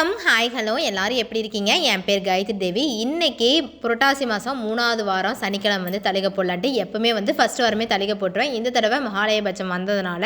வணக்கம். Hi hello எல்லாரும் எப்படி இருக்கீங்க? என் பேர் காயத்ரி தேவி. இன்றைக்கி புரட்டாசி மாதம் மூணாவது வாரம் சனிக்கிழமை வந்து தலிகை போடலான்ட்டு எப்போவுமே வந்து ஃபஸ்ட்டு வாரமே தலிகை போட்டுருவேன். இந்த தடவை மகாலயபட்சம் வந்ததுனால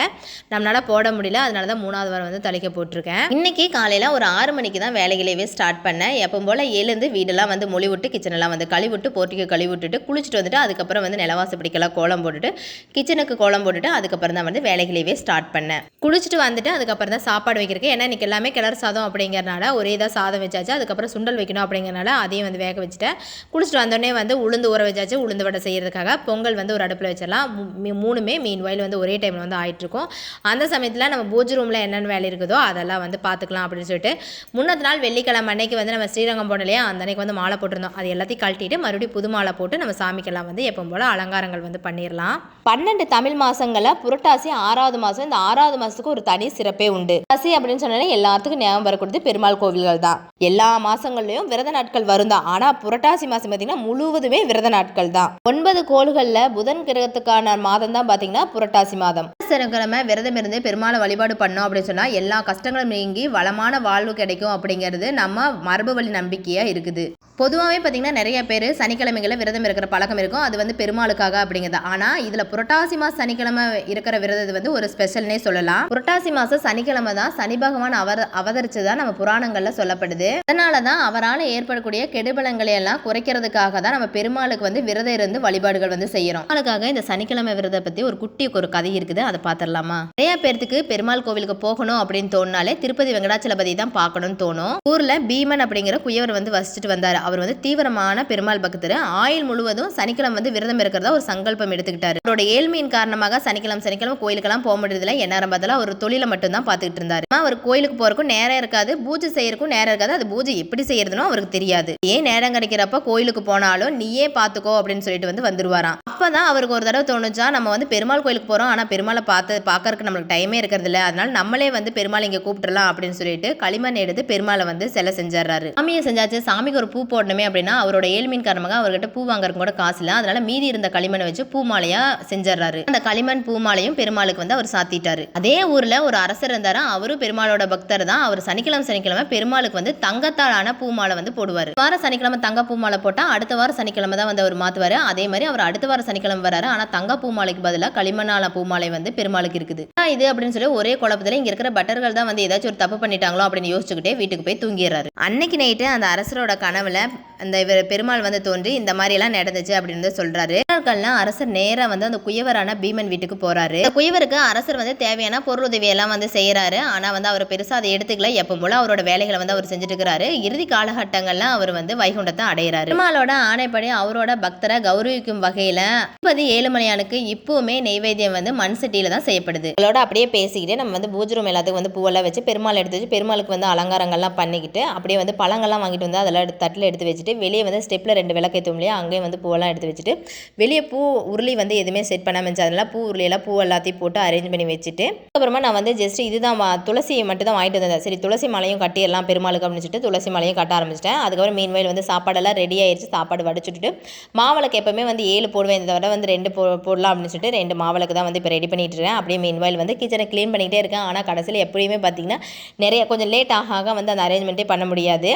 நம்மளால் போட முடியல. அதனால தான் மூணாவது வாரம் வந்து தலிகை போட்டிருக்கேன். இன்றைக்கி காலையில் ஒரு ஆறு மணிக்கு தான் வேலைகளேவே ஸ்டார்ட் பண்ணேன். எப்போ போல் எழுந்து வீடெல்லாம் வந்து மொழி விட்டு கிச்சனெல்லாம் வந்து கழுவி விட்டு போர்ட்டிக்கு கழுவி விட்டுட்டு குளிச்சுட்டு வந்துட்டு அதுக்கப்புறம் வந்து நிலவாச பிடிக்கலாம் கோலம் போட்டுட்டு கிச்சனுக்கு கோலம் போட்டுட்டு அதுக்கப்புறம் தான் வந்து வேலைகளேவே ஸ்டார்ட் பண்ணேன். குளிச்சுட்டு வந்துட்டு அதுக்கப்புறம் தான் சாப்பாடு வைக்கிறதுக்கு. ஏன்னா இன்னைக்கு எல்லாமே கிளறு சாதம் அப்படிங்கிறனால ஒரே இதாக சாதம் வச்சாச்சு. அதுக்கப்புறம் சுண்டல் வைக்கணும் அப்படிங்கிறனால அதையும் வந்து வேக வச்சுட்டேன். குளிச்சுட்டு வந்தோடனே வந்து உளுந்து ஊற வச்சாச்சு. உளுந்து வடை செய்கிறதுக்காக பொங்கல் வந்து ஒரு அடுப்பில் வச்சிடலாம். மீ- மூணுமே மீன் வயல் வந்து ஒரே டைமில் வந்து ஆயிட்டுருக்கும். அந்த சமயத்தில் நம்ம பூஜை ரூமில் என்னென்ன வேலை இருக்குதோ அதெல்லாம் வந்து பார்த்துக்கலாம் அப்படின்னு சொல்லிட்டு முன்னத்து நாள் வெள்ளிக்கிழமை அன்னைக்கு வந்து நம்ம ஸ்ரீரங்கம் போடலையா அந்த அன்னைக்கு வந்து மாலை போட்டிருந்தோம். அது எல்லாத்தையும் கழட்டிட்டு மறுபடியும் புது மாலை போட்டு நம்ம சாமிக்கெல்லாம் வந்து எப்பவும் போல் அலங்காரங்கள் வந்து பண்ணிடலாம். பன்னெண்டு தமிழ் மாதங்களில் புரட்டாசி ஆறாவது மாதம் இந்த ஆறாவது மாதத்துக்கு ஒரு தனி சிறப்பே உண்டு. பசி அப்படின்னு சொன்னாலே எல்லாத்துக்கும் ஞாபகம் வரக்கூடியது பெருமாள் கோவில்கள் தான். எல்லா மாசங்கள்லயும் விரத நாட்கள் வரும் தான். ஆனால் புரட்டாசி மாதம் பார்த்தீங்கன்னா முழுவதுமே விரத நாட்கள் தான். ஒன்பது கோள்களில் புதன் கிரகத்துக்கான மாதம் தான் பார்த்தீங்கன்னா புரட்டாசி மாதம். சனிக்கிழமை விரதம் இருந்து பெருமாளை வழிபாடு பண்ணோம் அப்படின்னு சொன்னால் எல்லா கஷ்டங்களும் நீங்கி வளமான வாழ்வு கிடைக்கும் அப்படிங்கிறது நம்ம மரபு வழி நம்பிக்கையாக இருக்குது. பொதுவாகவே பார்த்தீங்கன்னா நிறைய பேர் சனிக்கிழமைகளில் விரதம் இருக்கிற பழக்கம் இருக்கும். அது வந்து பெருமாளுக்காக அப்படிங்கிறது. ஆனால் இதில் புரட்டாசி மாதம் சனிக்கிழமை இருக்கிற விரதம் வந்து ஒரு ஸ்பெஷல்னே சொல்லலாம். புரட்டாசி மாதம் சனிக்கிழமை தான் சனி பகவான் அவர் அவதரிச்சதா நம்ம புராணங்களில் சொல்லப்படுது. அதனால தான் அவரால் ஏற்படக்கூடிய கெடுபலங்களை எல்லாம் குறைக்கிறதுக்காக தான் நம்ம பெருமாளுக்கு வந்து விரதம் இருந்து வழிபாடுகள் வந்து செய்கிறோம் அதுக்காக இந்த சனிக்கிழமை விரதம் பற்றி ஒரு குட்டி ஒரு கதை இருக்குது. அதை பார்த்துடலாமா நிறைய பேர்த்துக்கு பெருமாள் கோவிலுக்கு போகணும் அப்படின்னு தோணுனாலே திருப்பதி வெங்கடாச்சலபதி தான் பார்க்கணும்னு தோணும். ஊரில் பீமன் அப்படிங்கிற குயவர் வந்து வசிச்சுட்டு வந்தார். அவர் வந்து தீவிரமான பெருமாள் பக்தர். ஆயுள் முழுவதும் சனிக்கிழமை வந்து விரதம் இருக்கிறதா ஒரு சங்கல்பம் எடுத்துக்கிட்டாரு. அவரோட ஏழ்மையின் காரணமாக சனிக்கிழமை சனிக்கிழமை கோயிலுக்கெல்லாம் போக முடியறதில்ல. என்ன பார்த்தாலும் அவர் தொழிலை மட்டும் தான் பார்த்துக்கிட்டு இருந்தாரு. அவர் கோயிலுக்கு போறக்கும் நேரம் இருக்காது. பூஜை செய்யறக்கும் நேரம் இருக்காது. அது பூஜை எப்படி செய்யறதுன்னு அவருக்கு தெரியாது. ஏன் நேரம் கிடைக்கிறப்ப கோயிலுக்கு போனாலும் நீயே பார்த்துக்கோ அப்படின்னு சொல்லிட்டு வந்து வந்துருவாராம். அப்பதான் அவருக்கு ஒரு தடவை தோணுச்சா நம்ம வந்து பெருமாள் கோயிலுக்கு போறோம். ஆனா பெருமாளை பார்த்து பார்க்கறதுக்கு நம்மளுக்கு டைமே இருக்கிறது இல்ல அதனால நம்மளே வந்து பெருமாள் இங்க கூப்பிட்டுலாம் அப்படின்னு சொல்லிட்டு களிமண் எடுத்து பெருமாளை வந்து சிலை செஞ்சாரு சாமியை செஞ்சாச்சு. சாமிக்கு ஒரு பூ போடணுமே அப்படின்னா அவரோட ஏழ்மையின் காரணமாக அவர்கிட்ட பூ வாங்குறது கூட காசு இல்லை. அதனால மீதி இருந்த களிமண்ணை வச்சு பூ மாலையா செஞ்சிடறாரு. அந்த களிமண் பூ மாலையும் பெருமாளுக்கு வந்து அவர் சாத்திட்டாரு. அதே ஊர்ல ஒரு அரசர் இருந்தாரு அவரும் பெருமாளோட பக்தர் தான். அவர் சனிக்கிழமை சனிக்கிழமை பெருமாளுக்கு வந்து தங்கத்தாலான பூ மாலை வந்து போடுவார். வார சனிக்கிழமை தங்க பூ மாலை போட்டா அடுத்த வாரம் சனிக்கிழமை தான் வந்து அவர் மாத்துவாரு. அதே மாதிரி அவர் அடுத்த வாரம் சனிக்கிழமை வராரு. ஆனா தங்க பூ மாலைக்கு பதிலாக களிமண்ணால பூ மாலை வந்து பெருமாளுக்கு இருக்குது. இது அப்படின்னு சொல்லி ஒரே குழப்பத்துல இங்க இருக்கிற பட்டர்கள் தான் வந்து ஏதாச்சும் ஒரு தப்பு பண்ணிட்டாங்களோ அப்படின்னு யோசிச்சுக்கிட்டே வீட்டுக்கு போய் தூங்கிடுறாரு. அன்னைக்கு நைட்டு அந்த அரசரோட கனவுல Lab அந்த இவர் பெருமாள் வந்து தோன்றி இந்த மாதிரி எல்லாம் நடந்துச்சு அப்படின்னு வந்து சொல்றாரு. நாட்கள்லாம் அரசர் நேராக வந்து அந்த குயவரான பீமன் வீட்டுக்கு போறாரு. அந்த குயவருக்கு அரசர் வந்து தேவையான பொருள் உதவி எல்லாம் வந்து செய்யறாரு ஆனா வந்து அவர் பெருசா அதை எடுத்துக்கல. எப்போ போல அவரோட வேலைகளை வந்து அவர் செஞ்சுட்டு இருக்கிறாரு இறுதி காலகட்டங்கள்லாம் அவர் வந்து வைகுண்டத்தை அடையிறாரு. பெருமாளோட ஆணைப்படி அவரோட பக்தரை கௌரவிக்கும் வகையில திருப்பதி ஏழுமலையானுக்கு இப்பவுமே நெய்வேத்தியம் வந்து மண் சட்டியில தான் செய்யப்படுது. அவளோட அப்படியே பேசிக்கிட்டு நம்ம வந்து பூஜை ரூம் எல்லாத்துக்கும் வந்து பூவெல்லாம் வச்சு பெருமாள் எடுத்து வச்சு பெருமாளுக்கு வந்து அலங்காரங்கள்லாம் பண்ணிக்கிட்டு அப்படியே வந்து பழங்கள்லாம் வாங்கிட்டு வந்து அதெல்லாம் தட்டில் எடுத்து வச்சுட்டு வெளியே வந்து ஸ்டெப்பில் ரெண்டு விளக்கேற்றும் இல்லையா? அங்கேயும் வந்து பூவெல்லாம் எடுத்து வச்சுட்டு வெளியே பூ உருளி வந்து எதுவுமே செட் பண்ணாமல் இருந்துச்சு. அதனால பூ உருளியெல்லாம் பூ எல்லாத்தையும் போட்டு அரேஞ்ச் பண்ணி வச்சுட்டு அப்புறமா நான் வந்து ஜஸ்ட் இதுதான் துளசி மட்டும் தான் வாங்கிட்டு வந்தேன். சரி துளசி மலையும் கட்டிடலாம் பெருமாளுக்கு அப்படின்னு சொல்லிட்டு துளசி மலையும் கட்ட ஆரம்பிச்சிட்டேன். அதுக்கப்புறம் மீன் வயல் வந்து சாப்பாடெல்லாம் ரெடி ஆயிடுச்சு சாப்பாடு வடிச்சுட்டு மாவிளக்கு எப்பவுமே வந்து ஏழு போடுவேன். இந்த தவிர வந்து ரெண்டு போ போடலாம் அப்படின்னு சொல்லிட்டு ரெண்டு மாவிளக்கு தான் வந்து இப்போ ரெடி பண்ணிட்டு இருக்கேன். அப்படியே மீன் வயல் வந்து கிச்சனை க்ளீன் பண்ணிக்கிட்டே இருக்கேன். ஆனால் கடைசியில் எப்படியுமே பார்த்தீங்கன்னா நிறைய கொஞ்சம் லேட் ஆக ஆக வந்து அந்த அரேஞ்ச்மெண்ட்டே பண்ண முடியாது.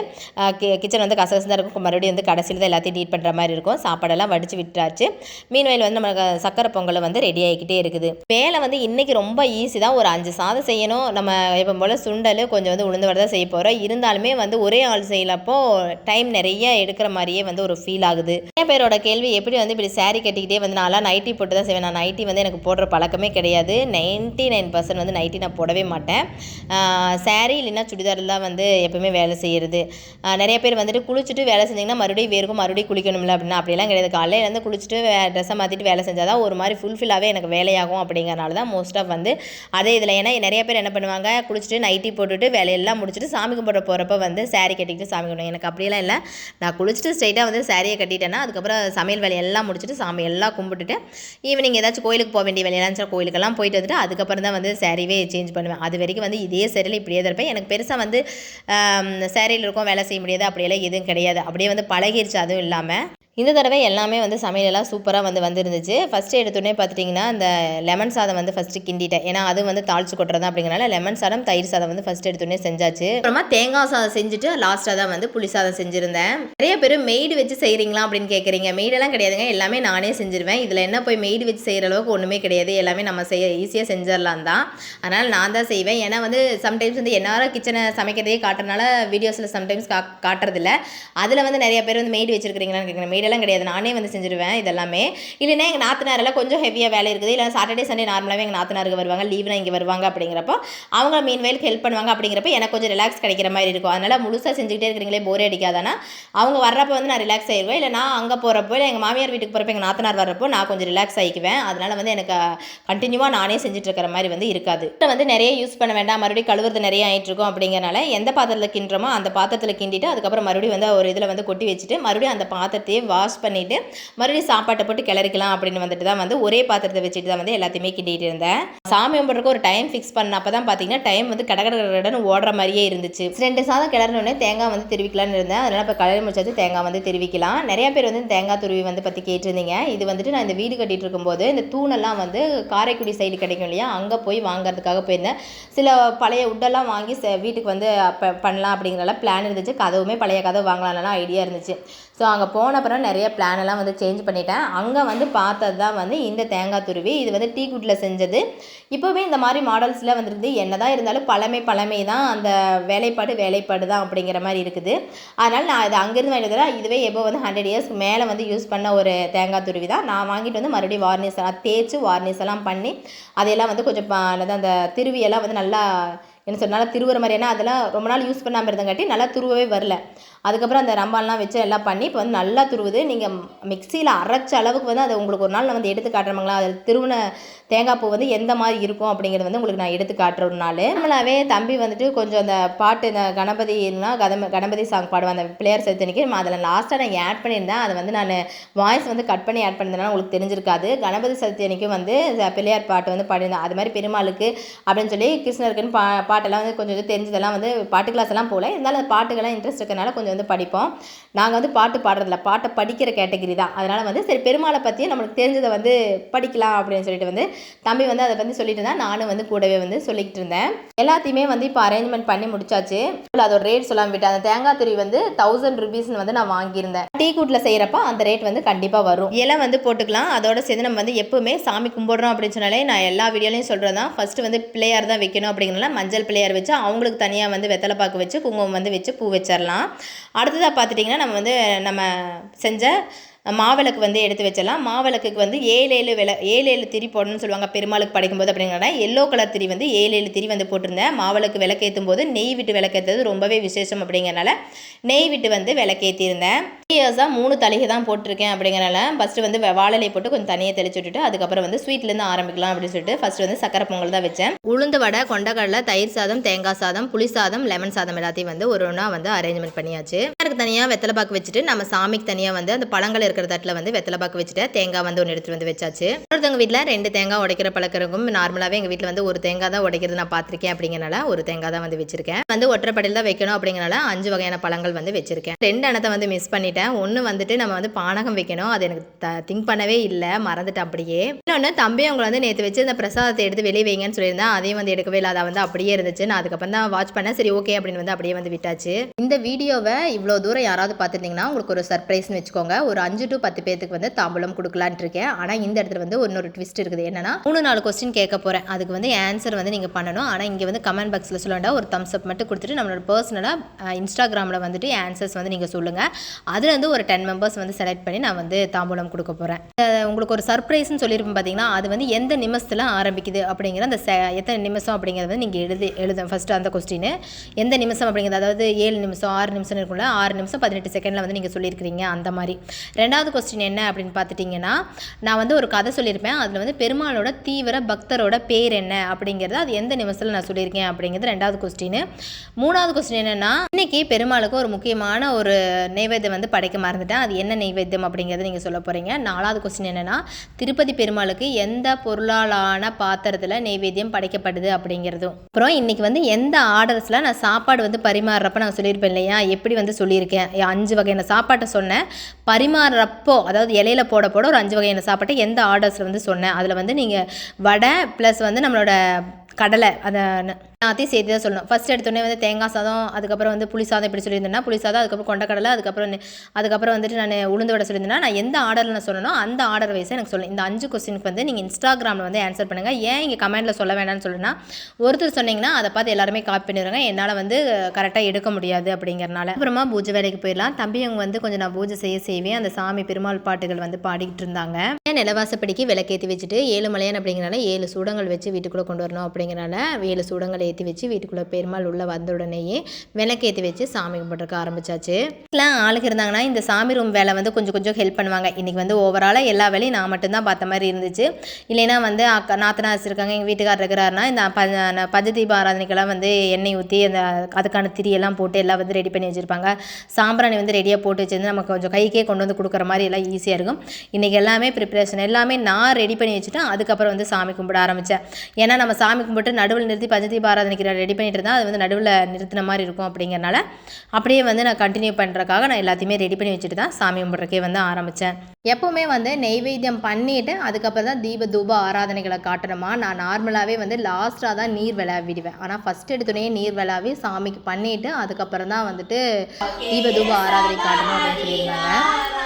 கிச்சன் வந்து கசகசம் இருக்கும். இருக்கும் மறுபடியும் வந்து கடைசியில் தான் எல்லாத்தையும் டீட் பண்ணுற மாதிரி இருக்கும். சாப்பாடெல்லாம் வடித்து விட்டாச்சு. மீன் வயல் வந்து நமக்கு சக்கரை பொங்கல் வந்து ரெடி ஆகிக்கிட்டே இருக்குது. வேலை வந்து இன்றைக்கி ரொம்ப ஈஸி தான். ஒரு அஞ்சு சாதம் செய்யணும். நம்ம எப்போ போல் சுண்டல் கொஞ்சம் வந்து உளுந்து வடை தான் செய்ய போகிறோம் இருந்தாலுமே வந்து ஒரே ஆள் செய்யலப்போ டைம் நிறைய எடுக்கிற மாதிரியே வந்து ஒரு ஃபீல் ஆகுது. நிறைய பேரோட கேள்வி எப்படி வந்து இப்படி saree கட்டிக்கிட்டே வந்து நான்லாம் நைட்டி போட்டு தான் செய்வேன். நான் நைட்டி வந்து எனக்கு போடுற பழக்கமே கிடையாது. நைன்ட்டி நைன் பர்சன்ட் வந்து நைட்டி நான் போடவே மாட்டேன். saree இல்லைன்னா சுடிதாரில் தான் வந்து எப்பவுமே வேலை செய்கிறது நிறைய பேர் வந்துட்டு குளிச்சுட்டு வேலை செஞ்சிங்கன்னா மறுபடியும் வேர்க்கும் மறுபடியும் குளிக்கணும்ல அப்படின்னா அப்படிலாம் கிடையாது. காலையில் இருந்து குளிச்சுட்டு ட்ரெஸ்ஸை மாற்றிட்டு வேலை செஞ்சால் தான் ஒரு மாதிரி ஃபுல்ஃபில்லாகவே எனக்கு வேலையாகும் அப்படிங்கிறனால தான் மோஸ்ட் ஆஃப் வந்து அதே இதில். ஏன்னா நிறைய பேர் என்ன பண்ணுவாங்க குளிச்சுட்டு நைட்டி போட்டுட்டு வேலையெல்லாம் முடிச்சுட்டு சாமி கும்பிட போகிறப்ப வந்து சாரீ கட்டிக்கிட்டு சாமி கும்பிடுவேன் எனக்கு அப்படியெல்லாம் இல்லை. நான் குளிச்சுட்டு ஸ்ட்ரைட்டாக வந்து சாரியை கட்டிட்டேன்னா அதுக்கப்புறம் சமையல் வேலையெல்லாம் முடிச்சுட்டு சாமி எல்லாம் கும்பிட்டுட்டு ஈவினிங் ஏதாச்சும் கோயிலுக்கு போக வேண்டிய வேலையெல்லாம் இருந்துச்சுன்னா கோயிலுக்கெல்லாம் போயிட்டு வந்துட்டு அதுக்கப்புறம் தான் வந்து சாரிவே சேஞ்ச் பண்ணுவேன். அது வரைக்கும் வந்து இதே சேரில் இப்படியே தான் இருப்பேன். எனக்கு பெருசாக வந்து சேரீயில் இருக்கும் வேலை செய்ய முடியாது அப்படியெல்லாம் எதுவும் கிடையாது. அப்படியே வந்து பழகிருச்சு அதுவும் இல்லாமல் இந்த தடவை எல்லாமே வந்து சமையலெல்லாம் சூப்பராக வந்து வந்துருந்துச்சு. ஃபஸ்ட்டு எடுத்தோடனே பார்த்துட்டிங்கன்னா இந்த லெமன் சாதம் வந்து ஃபஸ்ட்டு கிண்டிட்டேன். ஏன்னா அது வந்து தாளிச்சு கொட்டுறது அப்படிங்கிறனால லெமன் சாதம் தயிர் சாதம் வந்து ஃபஸ்ட்டு எடுத்தோடனே செஞ்சாச்சு. அப்புறமா தேங்காய் சாதம் செஞ்சுட்டு லாஸ்ட்டாக தான் வந்து புளி சாதம் செஞ்சுருந்தேன். நிறைய பேர் மெய்டு வச்சு செய்கிறீங்களா அப்படின்னு கேட்குறீங்க மெய்டெல்லாம் கிடையாதுங்க. எல்லாமே நானே செஞ்சுருவேன். இதில் என்ன போய் மெய்டு வச்சு செய்கிற அளவுக்கு ஒன்றுமே கிடையாது. எல்லாமே நம்ம செய்ய ஈஸியாக செஞ்சிடலாம் தான். அதனால் நான் தான் செய்வேன். ஏன்னா வந்து சம்டைம்ஸ் வந்து என்னார கிச்சனை சமைக்கிறதே காட்டுறதுனால வீடியோஸில் சம்டைம்ஸ் கா காட்டுறதில்ல. அதில் வந்து நிறைய பேர் வந்து மெய்டு வச்சுருக்கிறீங்களான்னு கேட்குறேன் மெய்டெல்லாம் கிடையாது. நானே வந்து செஞ்சுருவேன் இதெல்லாமே. இல்லைன்னா எங்கள் நாத்தனாரெல்லாம் கொஞ்சம் ஹெவியாக வேலை இருக்குது. இல்லை சாட்டர்டே சண்டே நார்மலாகவே எங்கள் நாத்தனாருக்கு வருவாங்க. லீவ்னா இங்கே வருவாங்க அப்படிங்கிறப்போ அவங்க மீன் வயலுக்கு ஹெல்ப் பண்ணுவாங்க அப்படிங்கிறப்ப எனக்கு கொஞ்சம் ரிலாக்ஸ் கிடைக்கிற மாதிரி இருக்கும். அதனால் முழுசாக செஞ்சுக்கிட்டே இருக்கிறீங்களே போரே அடிக்காதானா அவங்க வர்றப்போ வந்து நான் ரிலாக்ஸ் ஆயிடுவேன் இல்லை நான் அங்கே போகிறப்போ இல்லை எங்கள் மாமியார் வீட்டுக்கு போகிறப்ப எங்கள் நாத்தனார் வர்றப்போ நான் கொஞ்சம் ரிலாக்ஸ் ஆகிக்குவேன் அதனால் வந்து எனக்கு கண்டினியூவாக நானே செஞ்சுட்டு இருக்கிற மாதிரி வந்து இருக்காது. வந்து நிறைய யூஸ் பண்ண வேண்டாம். மறுபடியும் கழுவுறது நிறைய ஆகிட்டு இருக்கும் அப்படிங்கிறனால எந்த பாத்திரத்தில் கிண்டுறோமோ அந்த பாத்திரத்தில் கிண்டிட்டு அதுக்கப்புறம் மறுபடியும் வந்து ஒரு இதில் வந்து கொட்டி வச்சுட்டு மறுபடியும் அந்த பாத்திரத்தையே வாஷ் பண்ணிவிட்டு மறுபடியும் சாப்பாட்டை போட்டு கிளறிக்கலாம் அப்படின்னு வந்துட்டு தான் வந்து ஒரே பாத்திரத்தை வச்சுட்டு தான் வந்து எல்லாத்தையுமே கிண்டிகிட்டு இருந்தேன். சாமி கும்பிட்றதுக்கு ஒரு டைம் ஃபிக்ஸ் பண்ண அப்போ தான் பார்த்தீங்கன்னா டைம் வந்து கட கட ஓடுற மாதிரியே இருந்துச்சு. ரெண்டு சாதம் கிளறினோடனே தேங்காய் வந்து திருவிக்கலாம்னு இருந்தேன். அதனால் இப்போ கலரி முடிச்சாச்சு தேங்காய் வந்து திருவிக்கலாம். நிறையா பேர் வந்து தேங்காய் துருவி வந்து பற்றி கேட்டிருந்தீங்க. இது வந்துட்டு நான் இந்த வீடு கட்டிகிட்டு இருக்கும்போது இந்த தூணெல்லாம் வந்து காரைக்குடி சைடு கிடைக்கும் இல்லையா? அங்கே போய் வாங்குறதுக்காக போயிருந்தேன். சில பழைய உட்டெல்லாம் வாங்கி வீட்டுக்கு வந்து பண்ணலாம் அப்படிங்கிறலாம் பிளான் இருந்துச்சு. கதவுமே பழைய கதவு வாங்கலாம்லாம் ஐடியா இருந்துச்சு. ஸோ அங்கே போன அப்புறம் நிறைய பிளான் எல்லாம் வந்து சேஞ்ச் பண்ணிட்டேன். அங்கே வந்து பார்த்தது தான் வந்து இந்த தேங்காய் துருவி இது வந்து டீ குட்டில் செஞ்சது. இப்போவே இந்த மாதிரி மாடல்ஸில் வந்துருந்து என்ன தான் இருந்தாலும் பழமை பழமை தான் அந்த வேலைப்பாடு வேலைப்பாடு தான் அப்படிங்கிற மாதிரி இருக்குது. அதனால் நான் இது அங்கேருந்து வாங்கிட்டு இதுவே எப்போ வந்து ஹண்ட்ரட் இயர்ஸ்க்கு மேலே வந்து யூஸ் பண்ண ஒரு தேங்காய் துருவி தான் நான் வாங்கிட்டு வந்து மறுபடியும் வார்னிஷ் எல்லாம் தேய்ச்சி வார்னிஷ் எல்லாம் பண்ணி அதையெல்லாம் வந்து கொஞ்சம் என்னது அந்த திருவியெல்லாம் வந்து நல்லா என்ன சொன்னாலும் திருவுற மாதிரி. ஏன்னா அதெல்லாம் ரொம்ப நாள் யூஸ் பண்ணாமல் இருந்தங்காட்டி நல்லா துருவவே வரல. அதுக்கப்புறம் அந்த ரம்பால்லாம் வச்சு எல்லாம் பண்ணி இப்போ வந்து நல்லா துருவுது. நீங்கள் மிக்சியில் அரைச்ச அளவுக்கு வந்து அதை உங்களுக்கு ஒரு நாள் நான் வந்து எடுத்து காட்டுறோங்களா அதில் திருவுன தேங்காய் பூ வந்து எந்த மாதிரி இருக்கும் அப்படிங்கிறது வந்து உங்களுக்கு நான் எடுத்து காட்டுற ஒரு நாள். நம்மளாவே தம்பி வந்துட்டு கொஞ்சம் அந்த பாட்டு இந்த கணபதினா கதம கணபதி சாங் பாடுவேன் அந்த பிளேயர் சேர்த்துனிக்கு அதில் லாஸ்ட்டாக நான் ஆட் பண்ணியிருந்தேன் அதை வந்து நான் வாய்ஸ் வந்து கட் பண்ணி ஆட் பண்ணியிருந்தேன்னா உங்களுக்கு தெரிஞ்சிருக்காது. கணபதி சதுர்த்தி வந்து ச- பிள்ளையார் பாட்டு வந்து பாடியிருந்தேன். அது மாதிரி பெருமாளுக்கு அப்படின்னு சொல்லி கிருஷ்ணருக்குன்னு பா பாட்டெல்லாம் வந்து கொஞ்சம் தெரிஞ்சதெல்லாம் வந்து பாட்டு கிளாஸ் எல்லாம் போகல இருந்தாலும் அந்த பாட்டுக்கெல்லாம் இன்ட்ரெஸ்ட் இருக்கனால கொஞ்சம் வந்து படிப்போம். நாங்கள் வந்து பாட்டு பாடுறதில்ல. பாட்டை படிக்கிற கேட்டகரி தான். அதனால் வந்து சரி பெருமாளை பற்றியும் நம்மளுக்கு தெரிஞ்சதை வந்து படிக்கலாம் அப்படின்னு சொல்லிட்டு வந்து தம்பி வந்து அதை பற்றி சொல்லிட்டு இருந்தால் நானும் வந்து கூடவே வந்து சொல்லிக்கிட்டு இருந்தேன். எல்லாத்தையுமே வந்து இப்போ அரேஞ்ச்மெண்ட் பண்ணி முடிச்சாச்சு. அதோட ரேட் சொல்லாமல் விட்டேன். அந்த தேங்காய் துருவி வந்து தௌசண்ட் ருபீஸ்னு வந்து நான் வாங்கியிருந்தேன். டீ கூட்டில் செய்கிறப்ப அந்த ரேட் வந்து கண்டிப்பாக வரும். இலை வந்து போட்டுக்கலாம். அதோட சேர்ந்து நம்ம வந்து எப்பவுமே சாமி கும்பிடுறோம் அப்படின்னு சொன்னாலே நான் எல்லா வீடியோலையும் சொல்கிறது தான் ஃபஸ்ட்டு வந்து பிள்ளையார் தான் வைக்கணும் அப்படிங்கிறனால மஞ்சள் பிள்ளையார் வச்சு அவங்களுக்கு தனியாக வந்து வெத்தலை பாக்கு வச்சு குங்குமம் வந்து வச்சு பூ வச்சிடலாம் அடுத்ததாக பார்த்துட்டிங்கன்னா நம்ம வந்து நம்ம செஞ்ச மாவிளக்கு வந்து எடுத்து வச்சிடலாம். மாவிளக்குக்கு வந்து ஏழு ஏழு வில ஏழு ஏழு திரி போடணும்னு சொல்லுவாங்க. பெருமாளுக்கு படைக்கும்போது அப்படிங்கிறனா எல்லோ கலர் திரி வந்து ஏழு ஏழு திரி வந்து போட்டிருந்தேன். மாவிளக்கு விளக்கேற்றும் போது நெய் விட்டு விளக்கேற்றது ரொம்பவே விசேஷம் அப்படிங்கிறனால நெய் விட்டு வந்து விளக்கேற்றிருந்தேன் இயர்ஸாக மூணு தலைகை தான் போட்டிருக்கேன் அப்படிங்கிறனால ஃபஸ்ட்டு வந்து வாழலை போட்டு கொஞ்சம் தனியாக தெளிச்சு விட்டுட்டு அதுக்கப்புறம் வந்து ஸ்வீட்லேருந்து ஆரம்பிக்கலாம் அப்படின்னு சொல்லிட்டு ஃபஸ்ட்டு வந்து சக்கரை பொங்கல் தான் வச்சேன். உளுந்து வடை கொண்டக்கடலை தயிர் சாதம் தேங்காய் சாதம் புளி சாதம் லெமன் சாதம் எல்லாத்தையும் வந்து ஒரு ஒன்றா வந்து அரேஞ்ச்மெண்ட் பண்ணியாச்சு. எனக்கு தனியாக வெத்தலை பாக்கு வச்சுட்டு நம்ம சாமிக்கு தனியாக வந்து அந்த பழங்கள் இருக்கிற தட்டில் வந்து வெத்தலை பாக்கு வச்சுட்டு தேங்காய் வந்து ஒன்று எடுத்துட்டு வந்து வச்சாச்சு. ஒருத்தவங்க வீட்டில் ரெண்டு தேங்காய் உடைக்கிற பழக்கம் இருக்கும் நார்மலாகவே எங்கள் வீட்டில் வந்து ஒரு தேங்காய் தான் உடைக்கிறது நான் பார்த்துருக்கேன் அப்படிங்கிறனால ஒரு தேங்காய் தான் வந்து வச்சிருக்கேன். வந்து ஒற்றைப்படையில் தான் வைக்கணும் அப்படிங்கிறனால அஞ்சு வகையான பழங்கள் வந்து வச்சிருக்கேன். ரெண்டு அணத்தை வந்து மிஸ் பண்ணிட்டேன். ஒன்று வந்துட்டு நம்ம வந்து பானகம் வைக்கணும். அது எனக்கு த திங்க் பண்ணவே இல்லை. மறந்துட்டேன் அப்படியே. இன்னொன்று தம்பி அவங்கள வந்து நேற்று வச்சு அந்த பிரசாதத்தை எடுத்து வெளியே வைங்கன்னு சொல்லியிருந்தேன். அதையும் வந்து எடுக்கவே இல்லை அதை வந்து அப்படியே இருந்துச்சு. நான் அதுக்கப்புறம் தான் வாட்ச் பண்ணேன். சரி ஓகே அப்படின்னு வந்து அப்படியே வந்து விட்டாச்சு. இந்த வீடியோவை இவ்வளோ தூரம் யாராவது பார்த்துருந்தீங்கன்னா உங்களுக்கு ஒரு சர்ப்ரைஸ்னு வச்சுக்கோங்க. ஒரு அஞ்சு டு பத்து பேத்துக்கு வந்து தாம்பூலம் கொடுக்கலான்ட்டு இருக்கேன். ஆனால் இந்த இடத்துல வந்து இன்னொரு ட்விஸ்ட் இருக்குது. என்னன்னா மூணு நாலு கொஸ்டின் கேட்க போகிறேன் அதுக்கு வந்து ஆன்சர் வந்து நீங்கள் பண்ணணும். ஆனால் இங்கே வந்து கமெண்ட் பாக்ஸில் சொல்ல வேண்டாம். ஒரு தம்ஸ் அப் மட்டும் கொடுத்துட்டு நம்மளோட பர்சனலாக இன்ஸ்டாகிராமில் வந்துட்டு ஆன்சர்ஸ் வந்து நீங்கள் சொல்லுங்கள் அது வந்து ஒரு டென் மெம்பர்ஸ் வந்து செலக்ட் பண்ணி நான் வந்து தாம்பூலம் கொடுக்க போகிறேன் உங்களுக்கு ஒரு சர்ப்ரைஸ்னு சொல்லியிருப்பேன் பார்த்தீங்கன்னா அது வந்து எந்த நிமிஷத்தில் ஆரம்பிக்குது அப்படிங்கிற அந்த எத்தனை நிமிஷம் அப்படிங்கிறத வந்து நீங்கள் எழுதி எழுத ஃபஸ்ட்டு அந்த கொஸ்டின் எந்த நிமிஷம் அப்படிங்கிறது அதாவது ஏழு நிமிஷம் ஆறு நிமிஷம் இருக்கும்ல ஆறு நிமிஷம் பதினெட்டு செகண்டில் வந்து நீங்கள் சொல்லியிருக்கிறீங்க அந்த மாதிரி. ரெண்டாவது கொஸ்டின் என்ன அப்படின்னு பார்த்துட்டிங்கன்னா நான் வந்து ஒரு கதை சொல்லியிருப்பேன். அதில் வந்து பெருமாளோட தீவிர பக்தரோட பேர் என்ன அப்படிங்கிறது அது எந்த நிமிஷத்தில் நான் சொல்லியிருக்கேன் அப்படிங்கிறது ரெண்டாவது கொஸ்டின் மூணாவது கொஸ்டின் என்னென்னா இன்றைக்கி பெருமாளுக்கு ஒரு முக்கியமான ஒரு நைவேத்தியம் வந்து படைக்க மறந்துட்டேன். அது என்ன நெய்வேத்தியம் அப்படிங்கிறத நீங்கள் சொல்ல போகிறீங்க நாலாவது கொஸ்டின் என்னென்னா திருப்பதி பெருமாளுக்கு எந்த பொருளாலான பாத்திரத்தில் நெய்வேத்தியம் படைக்கப்படுது அப்படிங்கிறதும். அப்புறம் இன்றைக்கி வந்து எந்த ஆர்டர்ஸில் நான் சாப்பாடு வந்து பரிமாறுறப்ப நான் சொல்லியிருப்பேன் இல்லையா? எப்படி வந்து சொல்லியிருக்கேன்? அஞ்சு வகையான சாப்பாட்டை சொன்னேன். பரிமாறுறப்போ அதாவது இலையில போட போட ஒரு அஞ்சு வகையான சாப்பாட்டை எந்த ஆர்டர்ஸில் வந்து சொன்னேன். அதில் வந்து நீங்கள் வடை ப்ளஸ் வந்து நம்மளோட கடலை அதை எல்லாத்தையும் சேர்த்து தான் சொல்லணும். ஃபஸ்ட் எடுத்தோடனே வந்து தேங்காய் சாதம் அதுக்கப்புறம் வந்து புளி சாதம் இப்படி சொல்லியிருந்தேன்னா புளி சாதம் அதுக்கப்புறம் கொண்டக்கடலை அதுக்கப்புறம் அதுக்கப்புறம் வந்துட்டு நான் உளுந்து வடை சொல்லியிருந்தேன்னா நான் எந்த ஆர்டரில் நான் சொல்லணும் அந்த ஆர்டர் வைஸை எனக்கு சொல்லணும். இந்த அஞ்சு கொஸ்டினுக்கு வந்து நீங்கள் இன்ஸ்டாகிராமில் வந்து ஆன்சர் பண்ணுங்கள் ஏன் இங்கே கமெண்ட்டில் சொல்ல வேண்டாம்னு சொல்லுன்னா ஒருத்தர் சொன்னீங்கன்னா அதை பார்த்து எல்லாருமே காப்பி பண்ணிடுறாங்க என்னால் வந்து கரெக்டாக எடுக்க முடியாது அப்படிங்கிறனால. அப்புறமா பூஜை வேலைக்கு போயிடலாம். தம்பி அவங்க வந்து கொஞ்சம் நான் பூஜை செய்ய செய்வேன். அந்த சாமி பெருமாள் பாட்டுகள் வந்து பாடிக்கிட்டு இருந்தாங்க. ஏன் நிலவாசப்படிக்கு விளக்கேற்றி வச்சுட்டு ஏழு மலையான் அப்படிங்கிறனால ஏழு சூடங்கள் வச்சு வீட்டுக்குள்ளே கொண்டு வரணும் அப்படிங்கிறனால ஏழு சூடங்கள் ஏற்றி வச்சு வீட்டுக்குள்ளே பெருமாள் உள்ளே வந்த உடனேயே விளக்கேற்றி வச்சு சாமி கும்பிட்றக்க ஆரம்பிச்சாச்சு. எல்லாம் ஆளுக்கு இருந்தாங்கன்னா இந்த சாமி ரூம் வேலை வந்து கொஞ்சம் கொஞ்சம் ஹெல்ப் பண்ணுவாங்க. இன்றைக்கி வந்து ஓவராலாக எல்லா வேலையும் நான் மட்டும்தான் பார்த்த மாதிரி இருந்துச்சு. இல்லைன்னா வந்து அக்கா நாத்தனாஸ் இருக்காங்க எங்கள் வீட்டுக்காரர் இருக்கிறாருன்னா இந்த பஞ்ச பஞ்சதீப ஆராதனைக்கெல்லாம் வந்து எண்ணெய் ஊற்றி அந்த அதுக்கான திரியெல்லாம் போட்டு எல்லாம் வந்து ரெடி பண்ணி வச்சுருப்பாங்க. சாம்பிராணி வந்து ரெடியாக போட்டு வச்சுருந்து நமக்கு கொஞ்சம் கைக்கே கொண்டு வந்து கொடுக்குற மாதிரி எல்லாம் ஈஸியாக இருக்கும். இன்றைக்கி எல்லாமே ப்ரிப்பரேஷன் எல்லாமே நான் ரெடி பண்ணி வச்சுட்டேன் அதுக்கப்புறம் வந்து சாமி கும்பிட ஆரம்பித்தேன் ஏன்னா நம்ம சாமி கும்பிட்டு நடுவில் நிறுத்தி பஞ்சதீப ஆராதனைக்கு ரெடி பண்ணிட்டு இருந்தால் அது வந்து நடுவில் நிறுத்தின மாதிரி இருக்கும் அப்படிங்கிறனால அப்படியே வந்து நான் கண்டினியூ பண்ணுறக்காக நான் எல்லாத்தையுமே ரெடி பண்ணி வச்சுட்டு தான் சாமி கும்பிட்றக்கே வந்து ஆரம்பித்தேன் எப்போவுமே வந்து நெய்வேத்தியம் பண்ணிவிட்டு அதுக்கப்புறம் தான் தீப தூப ஆராதனைகளை காட்டணுமா? நான் நார்மலாகவே வந்து லாஸ்ட்டாக தான் நீர் விழா விடுவேன் ஆனால் ஃபஸ்ட் எடுத்தோடனே நீர் விழாவி சாமிக்கு பண்ணிவிட்டு அதுக்கப்புறம் தான் வந்துட்டு தீப தூப ஆராதனை காட்டணும் அப்படின்னு சொல்லியிருந்தாங்க.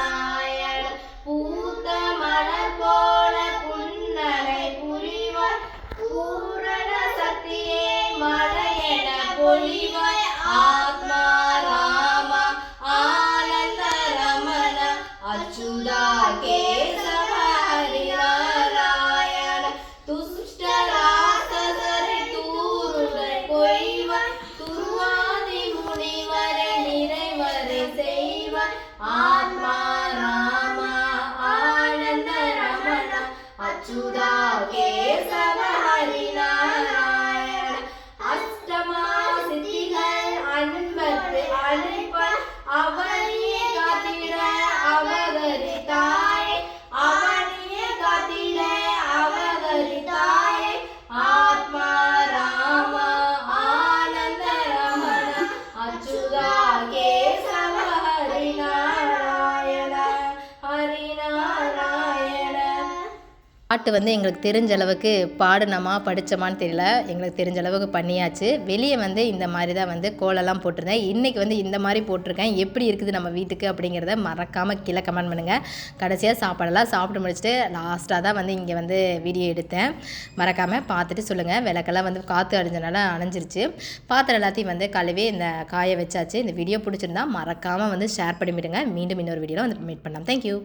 பாட்டு வந்து எங்களுக்கு தெரிஞ்ச அளவுக்கு பாடினோமா படித்தோமான்னு தெரியல. எங்களுக்கு தெரிஞ்ச அளவுக்கு பண்ணியாச்சு. வெளியே வந்து இந்த மாதிரி தான் வந்து கோலெல்லாம் போட்டிருந்தேன். இன்றைக்கி வந்து இந்த மாதிரி போட்டிருக்கேன். எப்படி இருக்குது நம்ம வீட்டுக்கு அப்படிங்கிறத மறக்காமல் கீழே கமெண்ட் பண்ணுங்கள் கடைசியாக சாப்பாடெல்லாம் சாப்பிட்டு முடிச்சுட்டு லாஸ்ட்டாக தான் வந்து இங்கே வந்து வீடியோ எடுத்தேன். மறக்காமல் பார்த்துட்டு சொல்லுங்கள் விளக்கெல்லாம் வந்து காற்று அடிஞ்சனால அணைஞ்சிருச்சு. பாத்திரம் எல்லாத்தையும் வந்து கழுவி இந்த காய வச்சாச்சு. இந்த வீடியோ பிடிச்சிருந்தா மறக்காமல் வந்து ஷேர் பண்ணிவிடுங்க. மீண்டும் இன்னொரு வீடியோவில் வந்து மீட் பண்ணலாம். தேங்க்யூ